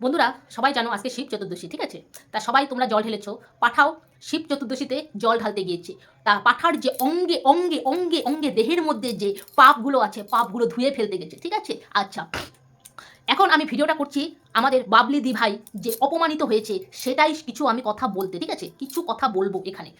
বন্ধুরা, সবাই জানো আজকে শিব চতুর্দশী, ঠিক আছে? তা সবাই তোমরা জল ঢেলেছো, পাঠাও। শিব চতুর্দশীতে জল ঢালতে গিয়েছে। তা পাঠার যে অঙ্গে অঙ্গে অঙ্গে অঙ্গে দেহের মধ্যে যে পাপগুলো আছে, পাপগুলো ধুয়ে ফেলতে গেছে, ঠিক আছে? আচ্ছা এখন আমি ভিডিওটা করছি আমাদের বাবলি দি ভাই যে অপমানিত হয়েছে, সেটাই কিছু আমি কথা বলতে, ঠিক আছে? কিছু কথা বলব এখানে।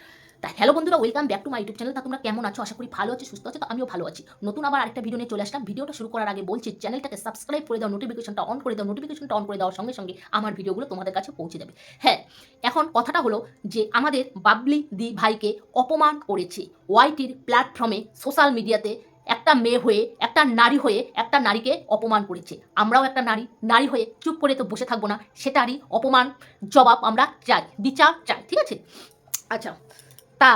তা হ্যালো বন্ধুরা welcome back to my YouTube channel তা তোমরা কেমন আছো? আশা করি ভালো আছো, সুস্থ আছো, তো আমিও ভালো আছি। নতুন আবার একটা ভিডিও নিয়ে চলে আসলাম। ভিডিওটা শুরু করার আগে বলছি চ্যানেলটাকে সাবস্ক্রাইব করে দাও নোটিফিকেশনটা অন করে দাও। নোটিফিকেশনটা অন করে দেওয়ার সঙ্গে সঙ্গে আমার ভিডিওগুলো তোমাদের কাছে পৌঁছে যাবে হ্যাঁ এখন কথাটা হলো যে আমাদের বাবলি দি ভাইকে অপমান করেছে ওয়াইটির প্ল্যাটফর্মে সোশ্যাল মিডিয়াতে একটা মেয়ে হয়ে, একটা নারী হয়ে, একটা নারীকে অপমান করেছে। আমরাও একটা নারী নারী হয়ে চুপ করে তো বসে থাকব না, সেটারই অপমান জবাব আমরা চাই, বিচার চাই, ঠিক আছে? আচ্ছা তা,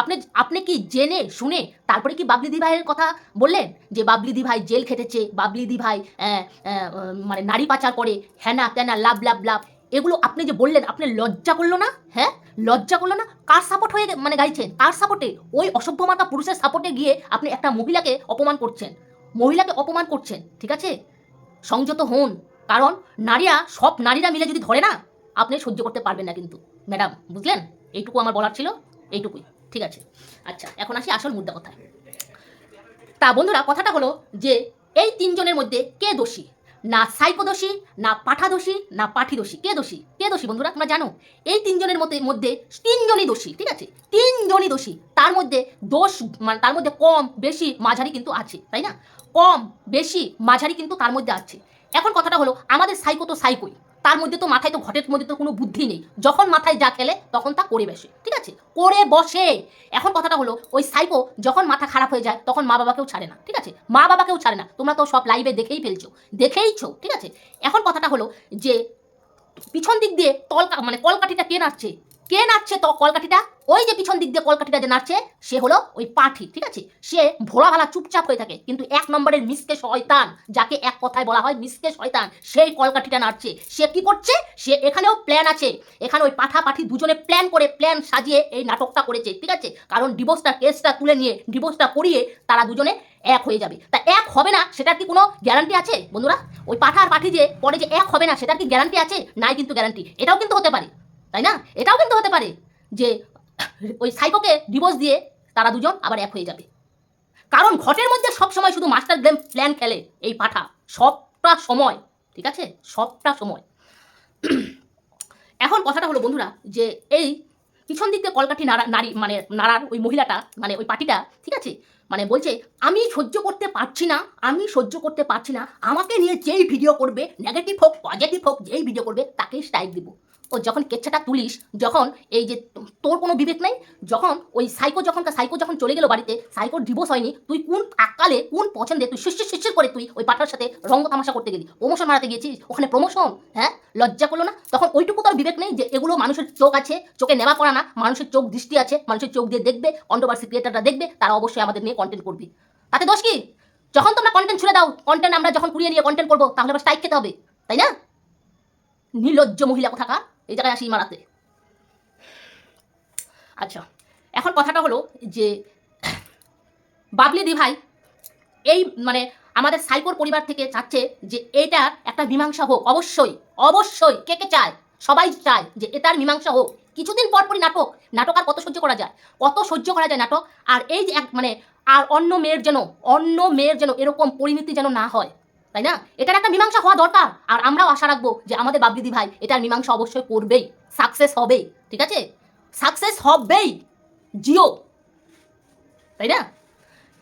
আপনি আপনি কি জেনে, শুনে তারপরে কি বাবলি দি ভাইয়ের কথা বললেন? যে বাবলি দি ভাই জেল খেটেছে, বাবলি দি ভাই মানে নারী পাচার করে হ্যানা ত্যানা লাভ লাভ লাভ, এগুলো আপনি যে বললেন, আপনি লজ্জা করল না? হ্যাঁ? লজ্জা করল না? কার সাপোর্ট হয়ে মানে গাইছেন? কার সাপোর্টে ওই অসভ্য মার্কা পুরুষের সাপোর্টে গিয়ে আপনি একটা মহিলাকে অপমান করছেন। মহিলাকে অপমান করছেন, ঠিক আছে? সংযত হন, কারণ নারীরা, সব নারীরা মিলে যদি ধরে না, আপনি সহ্য করতে পারবেন না কিন্তু। ম্যাডাম, বুঝলেন? এইটুকু আমার বলার ছিল, এইটুকুই। ঠিক আছে? আচ্ছা এখন আসি আসল মুদ্রা কথায়। তা বন্ধুরা, কথাটা হলো যে এই তিনজনের মধ্যে কে দোষী? না সাইকো দোষী, না পাঠা দোষী, না পাঠি দোষী। কে দোষী? কে দোষী বন্ধুরা, তোমরা জানো? এই তিনজনের মধ্যে মধ্যে তিনজনই দোষী, ঠিক আছে? তিনজনই দোষী। তার মধ্যে দোষ মানে তার মধ্যে কম, বেশি, মাঝারি কিন্তু আছে, তাই না? কম, বেশি, মাঝারি কিন্তু তার মধ্যে আছে। এখন কথাটা হলো, আমাদের সাইকো তো সাইকোই। তার মধ্যে তো মাথায় তো ঘটের মধ্যে তো কোনো বুদ্ধি নেই। যখন মাথায় যা খেলে, তখন তা করে বসে। ঠিক আছে? করে বসে। এখন কথাটা হলো, ওই সাইকো যখন মাথা খারাপ হয়ে যায়, তখন মা বাবাকেও ছাড়ে না। ঠিক আছে? মা বাবাকেও ছাড়ে না। তোমরা তো সব লাইভে দেখেই ফেলছো। দেখেইছো। ঠিক আছে? এখন কথাটা হলো যে, পিছন দিক দিয়ে তলকা মানে কলকাঠিটা কে নাচছে কে নাচছে তো কলকাঠিটা? ওই যে পিছন দিক দিয়ে কলকাঠিটা যে নাচছে, সে হলো ওই পাঠি, ঠিক আছে? সে ভোলা ভালা চুপচাপ হয়ে থাকে, কিন্তু এক নম্বরের মিসকে শয়তান, যাকে এক কথায় বলা হয় মিসকে শয়তান, সেই কলকাঠিটা নাচছে। সে কি করছে? সে এখানেও প্ল্যান আছে। এখানে ওই পাঠা পাঠি দুজনে প্ল্যান করে প্ল্যান সাজিয়ে এই নাটকটা করেছে, ঠিক আছে? কারণ ডিভোর্সটা কেসটা তুলে নিয়ে ডিভোর্সটা করিয়ে তারা দুজনে এক হয়ে যাবে। তা এক হবে না, সেটার কি কোনো গ্যারান্টি আছে, বন্ধুরা? ওই পাঠা আর পাঠি যে, পরে যে এক হবে না, সেটার কি গ্যারান্টি আছে? নাই কিন্তু গ্যারান্টি এটাও কিন্তু হতে পারে। তাই না? এটাও কিন্তু হতে পারে যে ওই সাইকোকে ডিভোর্স দিয়ে তারা দুজন আবার এক হয়ে যাবে। কারণ ঘটের মধ্যে সব সময় শুধু মাস্টার গেম প্ল্যান খেলে এই পাঠা। সবটা সময়, ঠিক আছে? সবটা সময়। এখন কথাটা হলো, বন্ধুরা, যে এই পিছন দিক দিয়ে কলকাঠি নাড়া নারী মানে নাড়ার ওই মহিলাটা মানে ওই পার্টিটা, ঠিক আছে? মানে বলছে, আমি সহ্য করতে পারছি না, আমি সহ্য করতে পারছি না। আমাকে নিয়ে যেই ভিডিও করবে নেগেটিভ হোক পজিটিভ হোক, যেই ভিডিও করবে, তাকেই স্ট্রাইক দিব। ও যখন কেচ্ছাটা তুলিস, যখন এই যে তোর কোনো বিবেক নেই, যখন ওই সাইকো যখন সাইকো যখন চলে গেল বাড়িতে সাইকোর ডিভোর্স হয়নি, তুই কোন আকালে, কোন পছন্দে তুই শিশির শিশির করে তুই ওই পাঠার সাথে রঙ্গ তামাশা করতে গেলি? প্রমোশন মারাতে গিয়েছিস? ওখানে প্রমোশন হ্যাঁ? লজ্জা করল না? তখন ওইটুকু তোর বিবেক নেই যে এগুলো মানুষের চোখ আছে, চোখে নেওয়া করা না, মানুষের চোখ দৃষ্টি আছে, মানুষের চোখ দিয়ে দেখবে কন্ট্রোভার্সি ক্রিয়েটাররা দেখবে, তারা অবশ্যই আমাদের নিয়ে কন্টেন্ট করবে। তাতে দোষ কি? যখন তোমরা কন্টেন্ট ছুড়ে দাও কন্টেন্ট আমরা যখন কুড়িয়ে নিয়ে কন্টেন্ট করব, তাহলে আবার স্ট্রাইক খেতে হবে, তাই না? নির্লজ্জ মহিলা কোথাকার? এই জায়গায় আসি মারাতে আচ্ছা এখন কথাটা হলো যে, বাবলি দি ভাই, এই মানে আমাদের সাইকোর পরিবার থেকে চাচ্ছে যে এটার একটা মীমাংসা হোক, অবশ্যই অবশ্যই, কে কে চায়? সবাই চায় যে, এটার মীমাংসা হোক। কিছুদিন পর পরই নাটক নাটক আর কত সহ্য করা যায়? কত সহ্য করা যায় নাটক? আর এই যে এক মানে আর অন্য মেয়ের যেন, অন্য মেয়ের যেন এরকম পরিণতি যেন না হয়। তাই না? এটার একটা মীমাংসা হওয়া দরকার। আর আমরাও আশা রাখব যে আমাদের বাবলিদি ভাই এটার মীমাংসা অবশ্যই করবেই। সাকসেস হবেই। ঠিক আছে? সাকসেস হবেই। জিও। তাই না?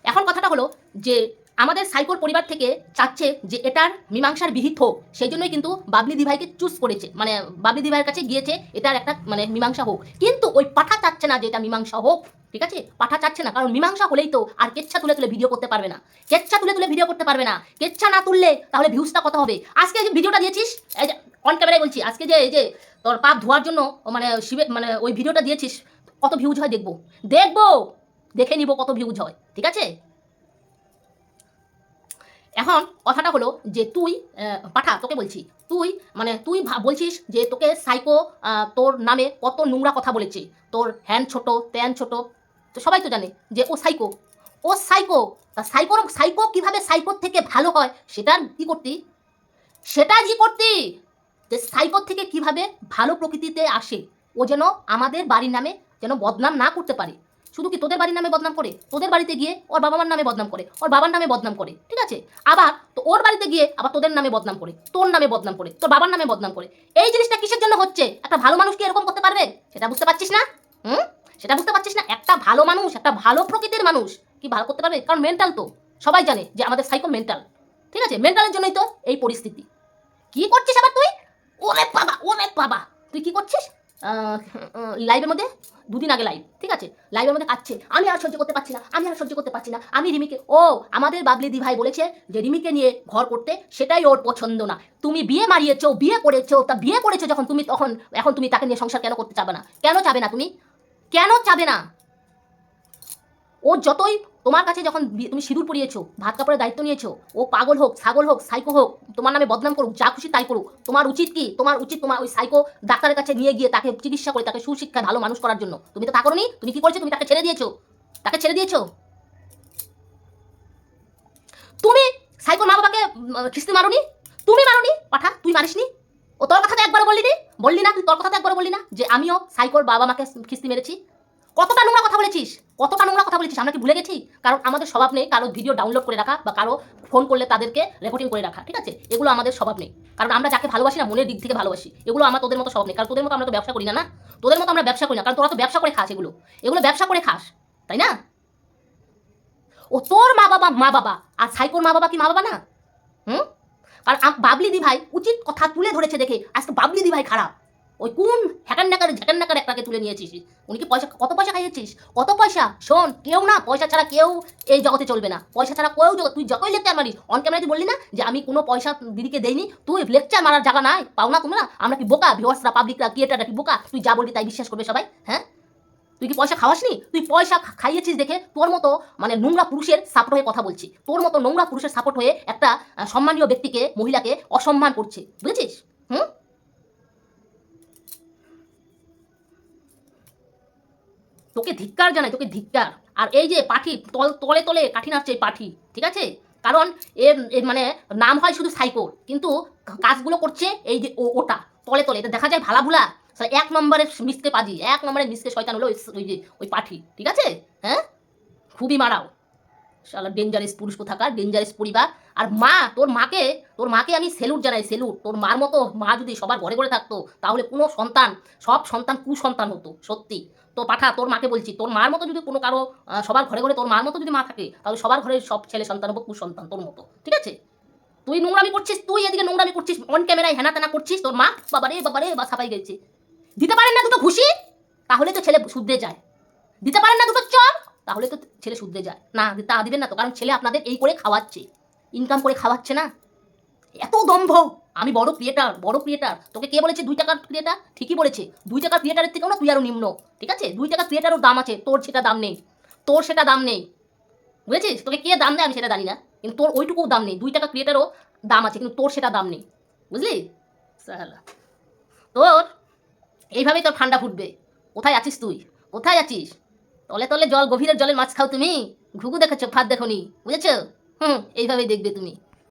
এখন কথাটা হলো যে আমাদের সাইকোর পরিবার থেকে চাচ্ছে যে এটার মীমাংসার বিহিত হোক, সেই জন্যই কিন্তু বাবলি দিভাইকে চুজ করেছে। মানে বাবলি দিভাইয়ের কাছে গিয়েছে, এটার একটা মানে মীমাংসা হোক। কিন্তু ওই পাঠা চাচ্ছে না যে এটা মীমাংসা হোক, ঠিক আছে? পাঠা চাচ্ছে না, কারণ মীমাংসা হলেই তো আর কেচ্ছা তুলে তুলে ভিডিও করতে পারবে না। কেচ্ছা তুলে তুলে ভিডিও করতে পারবে না। কেচ্ছা না তুললে তাহলে ভিউজটা কত হবে? আজকে যে ভিডিওটা দিয়েছিস, এই যে অন ক্যামেরায় বলছি, আজকে যে, এই যে তোর পাপ ধোয়ার জন্য মানে শিবে মানে ওই ভিডিওটা দিয়েছিস, কত ভিউজ হয় দেখব? দেখব! দেখে নিব কত ভিউজ হয়, ঠিক আছে? এখন কথাটা হলো যে তুই পাঠা, তোকে বলছি, তুই মানে তুই বলছিস যে তোকে সাইকো তোর নামে কত নোংরা কথা বলেছে। তোর হ্যান ছোট, ত্যান ছোট, তো সবাই তো জানে যে ও সাইকো ও সাইকো তা সাইকোর সাইকো কীভাবে সাইকোর থেকে ভালো হয়, সেটা কি করতি? সেটা কি করতি? যে সাইকোর থেকে কীভাবে ভালো প্রকৃতিতে আসে, ও যেন আমাদের বাড়ির নামে যেন বদনাম না করতে পারে। শুধু কি তোদের বাড়ির নামে বদনাম করে? তোদের বাড়িতে গিয়ে ওর বাবা মার নামে বদনাম করে, ওর বাবার নামে বদনাম করে, ঠিক আছে? আবার তো ওর বাড়িতে গিয়ে আবার তোদের নামে বদনাম করে, তোর নামে বদনাম করে, তোর বাবার নামে বদনাম করে। এই জিনিসটা কিসের জন্য হচ্ছে? একটা ভালো মানুষ কি এরকম করতে পারবে? সেটা বুঝতে পারছিস না? হুম? সেটা বুঝতে পারছিস না? একটা ভালো মানুষ, একটা ভালো প্রকৃতির মানুষ কি ভালো করতে পারবে? কারণ মেন্টাল তো। সবাই জানে যে আমাদের সাইকো মেন্টাল ঠিক আছে? মেন্টালের জন্যই তো এই পরিস্থিতি। কি করছিস আবার তুই? ওরে বাবা ওরে বাবা, তুই কি করছিস? লাইভের মধ্যে দুদিন আগে লাইভ ঠিক আছে? লাইভের মধ্যে কাচ্ছে আমি আর সহ্য করতে পারছি না, আমি আর সহ্য করতে পারছি না। আমি রিমিকে, ও, আমাদের বাবলি দি ভাই বলেছে যে রিমিকে নিয়ে ঘর করতে, সেটাই ওর পছন্দ না। তুমি বিয়ে মারিয়েছো, বিয়ে করেছ, তা বিয়ে করেছ যখন তুমি তখন, এখন তুমি তাকে নিয়ে সংসার কেন করতে চাবে না? কেন চাবে না তুমি? কেন চাবে না? ও যতই তোমার কাছে যখন তুমি সিঁদুর পরিয়েছো, ভাত কাপড়ের দায়িত্ব নিয়েছো, ও পাগল হোক, ছাগল হোক, সাইকো হোক, তোমার নামে বদনাম করুক, যা খুশি তাই করুক, তোমার উচিত কি? তোমার উচিত তোমার ওই সাইকো ডাক্তারের কাছে নিয়ে গিয়ে তাকে চিকিৎসা করে, তাকে সুশিক্ষা ভালো মানুষ করার জন্য। তুমি তো তা করনি? তুমি কি করেছ? তুমি তাকে ছেড়ে দিয়েছ? তাকে ছেড়ে দিয়েছ? তুমি সাইকোর মা বাবাকে খিস্তি মারোনি? তুমি মারোনি? পাঠা, তুই মারিসনি? ও তোর কথা তো একবার বললি নি বললি না তুই তোর কথা তো একবার বললি না যে আমিও সাইকোর বাবা মাকে খিস্তি মেরেছি? কতটা নোংরা কথা বলেছিস? কতটা নোংরা কথা বলেছিস? আমরা কি ভুলে গেছি? কারণ আমাদের স্বভাব নেই কারও ভিডিও ডাউনলোড করে রাখা বা কারও ফোন করলে তাদেরকে রেকর্ডিং করে রাখা, ঠিক আছে? এগুলো আমাদের স্বভাব নেই। কারণ আমরা যাকে ভালোবাসি না, মনের দিক থেকে ভালোবাসি। এগুলো আমার তোদের মতো স্বভাব নেই। কারণ তোদের মতো আমরা তো ব্যবসা করি না না? তোদের মতো আমরা ব্যবসা করি না। কারণ তোরা তো ব্যবসা করে খাস এগুলো। এগুলো ব্যবসা করে খাস, তাই না? ও তোর মা বাবা মা বাবা। আর সাইকোর মা বাবা কি মা বাবা না? হুম? কারণ বাবলি দি ভাই উচিত কথা তুলে ধরেছে দেখে। আজকে বাবলি দি ভাই খারাপ। ওই কোন হ্যাকার নাকার একটাকে তুলে নিয়েছিস। উনি কি পয়সা, কত পয়সা খাইয়েছিস? কত পয়সা? শোন, কেউ না, পয়সা ছাড়া কেউ এই জগতে চলবে না। পয়সা ছাড়া কেউ জগৎ তুই যতই লেকচার মারিস অন ক্যামেরা তুই বললি না যে, আমি কোনো পয়সা দিদিকে দেইনি, তুই লেকচার মারার জায়গা নাই, পাও না তোমরা? আমরা কি বোকা? ভিওয়ার্সরা পাবলিকরা ক্রিয়েটাররা কি বোকা? তুই যা বলবি তাই বিশ্বাস করবে সবাই হ্যাঁ? তুই কি পয়সা খাওয়াসনি? তুই পয়সা খাইয়েছিস দেখে তোর মতো মানে নোংরা পুরুষের সাপোর্ট হয়ে কথা বলছি। তোর মতো নোংরা পুরুষের সাপোর্ট হয়ে একটা সম্মানীয় ব্যক্তিকে, মহিলাকে অসম্মান করছে, বুঝেছিস? হুম? তোকে ধিক্কার জানাই, তোকে ধিক্কার। আর এই যে পাঠি, তল, তলে তলে কাঠি নাচছে এই পাঠি, ঠিক আছে? কারণ এর মানে নাম হয় শুধু সাইকোর কিন্তু কাজগুলো করছে এই যে ওটা, তলে তলে। এটা দেখা যায় ভালা ভুলা? এক নম্বরের মিসকে পাজি, এক নম্বরের মিসকে শয়তান হলো ওই- ওই যে, ওই পাঠি, ঠিক আছে? হ্যাঁ? খুবই মারাও। শালা ডেঞ্জারাস পুরুষ কোথাকার ডেঞ্জারাস পরিবার। আর মা, তোর মাকে তোর মাকে আমি সেলুট জানাই সেলুট তোর মার মতো মা যদি সবার ঘরে ঘরে থাকতো, তাহলে কোনো সন্তান, সব সন্তান কুসন্তান হতো, সত্যি। তো পাঠা, তোর মাকে বলছি, তোর মার মতো যদি কোনো কারও সবার ঘরে ঘরে তোর মার মতো যদি মা থাকে, তাহলে সবার ঘরে সব ছেলে সন্তান হব, কুসন্তান তোর মতো, ঠিক আছে? তুই নোংরামি করছিস, তুই এদিকে নোংরামি করছিস অন ক্যামেরায় হেনা তেনা করছিস, তোর মা বাবারে বাবারে বা সাফাই গেছে। দিতে পারেন না দুটো ঘুষি, তাহলে তো ছেলে শুদ্ধে যায়। দিতে পারেন না দুটো চর, তাহলে তো ছেলে শুদ্ধে যায়। না, তা দিবেন না তো, কারণ ছেলে আপনাদের এই করে খাওয়াচ্ছে। ইনকাম করে খাওয়াচ্ছে না? এত দম্ভ। আমি বড় ক্রিয়েটার বড় ক্রিয়েটার তোকে কে বলেছে? দুই টাকার ক্রিয়েটার ঠিকই বলেছে। দুই টাকার ক্রিয়েটারের থেকেও না তুই আরও নিম্ন। ঠিক আছে? দুই টাকার ক্রিয়েটারও দাম আছে। তোর সেটা দাম নেই। তোর সেটা দাম নেই। বুঝেছিস? তোকে কে দাম দেয় আমি সেটা জানি না। কিন্তু তোর ওইটুকু দাম নেই। দুই টাকা ক্রিয়েটারও দাম আছে, কিন্তু তোর সেটা দাম নেই। বুঝলি? সালা। তোর, এইভাবেই তোর ঠান্ডা ফুটবে। কোথায় আছিস তুই? কোথায় আছিস? তলে তলে জল, গভীরের জলের মাছ খাও তুমি। ঘুঘু দেখেছ, ফাঁদ দেখো নি বুঝেছ? হুম এইভাবেই দেখবে তুমি।